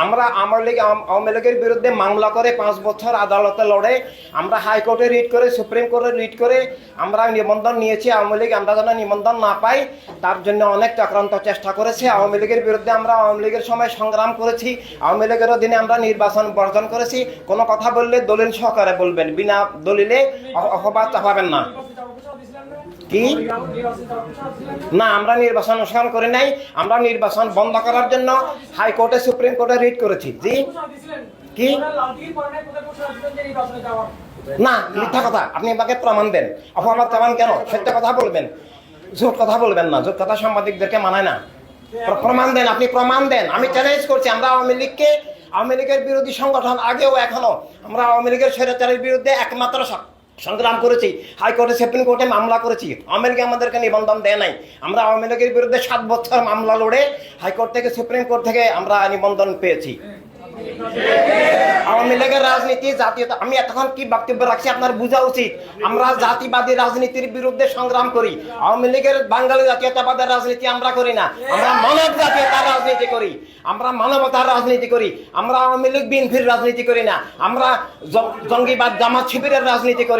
আমরা আওয়ামী লীগ আওয়াম- লীগের বিরুদ্ধে মামলা করে পাঁচ বছর আদালতে লড়ে, আমরা হাইকোর্টে রিট করে, সুপ্রিম কোর্টে রিট করে আমরা নিবন্ধন নিয়েছি আওয়ামী লীগ, আমরা যেন নিবন্ধন না পাই, তার জন্য অনেক চক্রান্ত চেষ্টা করেছে। আওয়ামী লীগের বিরুদ্ধে আমরা আওয়ামী লীগের সময় সংগ্রাম করেছি, আওয়ামী লীগের অধীনে আমরা নির্বাচন বর্জন করেছি। কোনো কথা বললে দলিল সহকারে বলবেন, বিনা দলিলে অপবাদ চাপাবেন না। কি? না, আমরা নির্বাচন অনুসরণ করি নাই। আমরা নির্বাচন বন্ধ করার জন্য হাইকোর্টে, সুপ্রিম কোর্টে রিট করেছি। জি? কি? না, মিথ্যা কথা। আপনি আমাকে প্রমাণ দেন। অপবাদ চাপান কেন? সত্য কথা বলবেন। জোট কথা বলবেন না। জোট কথা সাংবাদিকদেরকে মানায় না। প্রমাণ দেন, আপনি প্রমাণ দেন। আমি চ্যালেঞ্জ করছি, আমরা আওয়ামী লীগকে, আওয়ামী লীগের বিরোধী সংগঠন আগেও এখনও, আমরা আওয়ামী লীগের স্বৈরাচারের বিরুদ্ধে একমাত্র সংগ্রাম করেছি হাইকোর্টে সুপ্রিম কোর্টে মামলা করেছি। আওয়ামী লীগ আমাদেরকে নিবন্ধন দেয় নাই। আমরা আওয়ামী লীগের বিরুদ্ধে সাত বছর মামলা লড়ে হাইকোর্ট থেকে সুপ্রিম কোর্ট থেকে আমরা নিবন্ধন পেয়েছি। আওয়ামী লীগের রাজনীতি, জাতীয়তা আমি এতক্ষণ কি বক্তব্য রাখছি আপনার বোঝা উচিত। আমরা জাতিবাদী রাজনীতির বিরুদ্ধে সংগ্রাম করি। আওয়ামী লীগের বাঙালি জাতীয়তাবাদের রাজনীতি আমরা করি না। আমরা মানব জাতীয়তার রাজনীতি করি। আমরা মানবতার রাজনীতি করি। আমরা আওয়ামী লীগ বিএনপির রাজনীতি করি না। আমরা জঙ্গিবাদ জামাত শিবিরের রাজনীতি করি